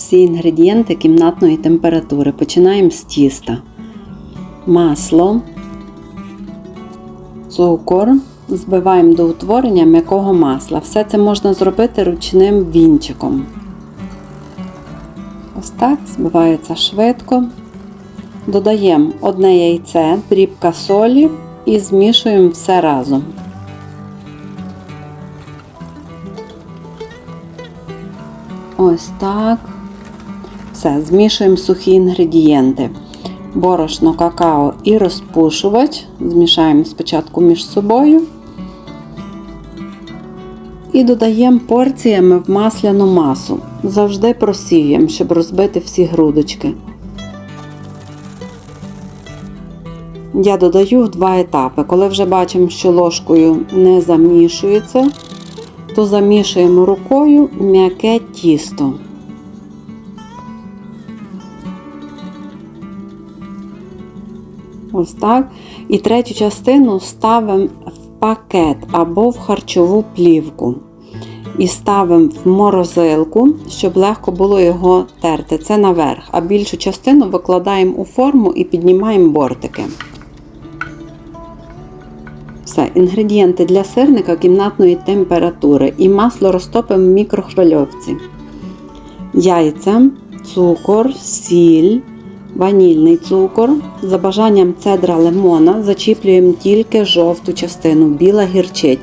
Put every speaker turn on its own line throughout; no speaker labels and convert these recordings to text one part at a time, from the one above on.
всі інгредієнти кімнатної температури. Починаємо з тіста. Масло, цукор. Збиваємо до утворення м'якого масла. Все це можна зробити ручним вінчиком. Ось так, збивається швидко. Додаємо одне яйце, дрібка солі і змішуємо все разом. Ось так. Все, змішуємо сухі інгредієнти. Борошно, какао і розпушувач. Змішаємо спочатку між собою. І додаємо порціями в масляну масу. Завжди просіюємо, щоб розбити всі грудочки. Я додаю в два етапи. Коли вже бачимо, що ложкою не замішується, то замішуємо рукою м'яке тісто. Ось так. І третю частину ставимо в пакет або в харчову плівку. І ставимо в морозилку, щоб легко було його терти. Це наверх. А більшу частину викладаємо у форму і піднімаємо бортики. Все, інгредієнти для сирника кімнатної температури і масло розтопимо в мікрохвильовці. Яйця, цукор, сіль, ванільний цукор. За бажанням цедра лимона зачіплюємо тільки жовту частину, біла гірчить.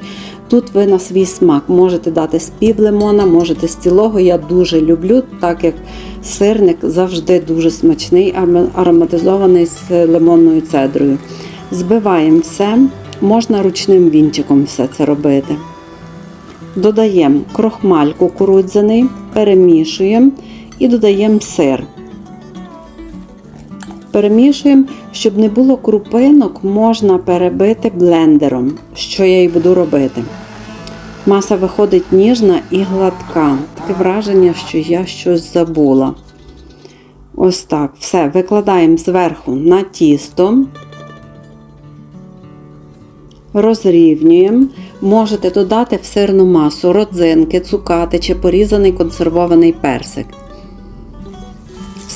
Тут ви на свій смак можете дати з пів лимона, можете з цілого. Я дуже люблю, так як сирник завжди дуже смачний, ароматизований з лимонною цедрою. Збиваємо все, можна ручним вінчиком все це робити. Додаємо крохмаль кукурудзяний, перемішуємо і додаємо сир. Перемішуємо, щоб не було крупинок, можна перебити блендером, що я і буду робити. Маса виходить ніжна і гладка. Таке враження, що я щось забула. Ось так. Все, викладаємо зверху на тісто, розрівнюємо. Можете додати в сирну масу родзинки, цукати чи порізаний консервований персик.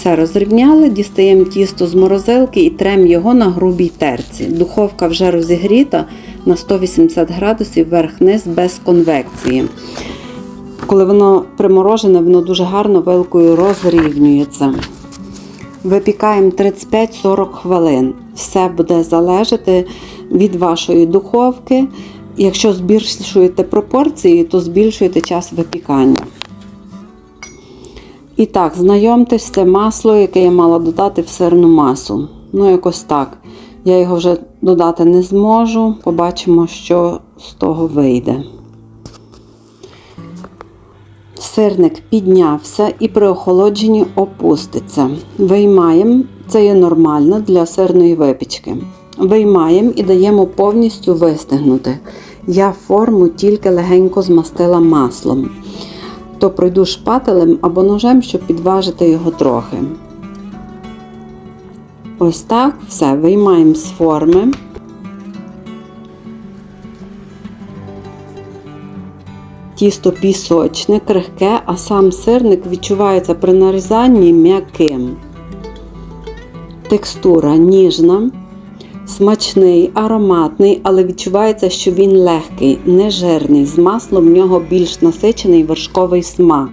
Все розрівняли, дістаємо тісто з морозилки і трем його на грубій терці. Духовка вже розігріта на 180 градусів вверх-низ без конвекції. Коли воно приморожене, воно дуже гарно вилкою розрівнюється. Випікаємо 35-40 хвилин. Все буде залежати від вашої духовки. Якщо збільшуєте пропорції, то збільшуєте час випікання. І так, знайомтесь, це масло, яке я мала додати в сирну масу. Ну, якось так. Я його вже додати не зможу. Побачимо, що з того вийде. Сирник піднявся і при охолодженні опуститься. Виймаємо, це є нормально для сирної випічки. Виймаємо і даємо повністю вистигнути. Я форму тільки легенько змастила маслом то пройду шпателем або ножем, щоб підважити його трохи. Ось так все виймаємо з форми. Тісто пісочне, крихке, а сам сирник відчувається при нарізанні м'яким. Текстура ніжна, смачний, ароматний, але відчувається, що він легкий, не жирний. З маслом в нього більш насичений вершковий смак.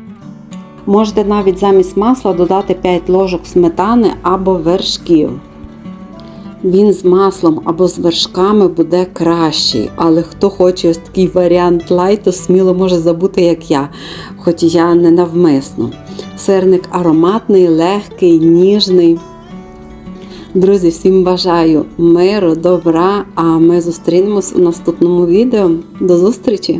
Можете навіть замість масла додати 5 ложок сметани або вершків. Він з маслом або з вершками буде кращий, але хто хоче ось такий варіант лайту, сміло може забути, як я, хоч я не навмисно. Сирник ароматний, легкий, ніжний. Друзі, всім бажаю миру, добра, а ми зустрінемось у наступному відео. До зустрічі!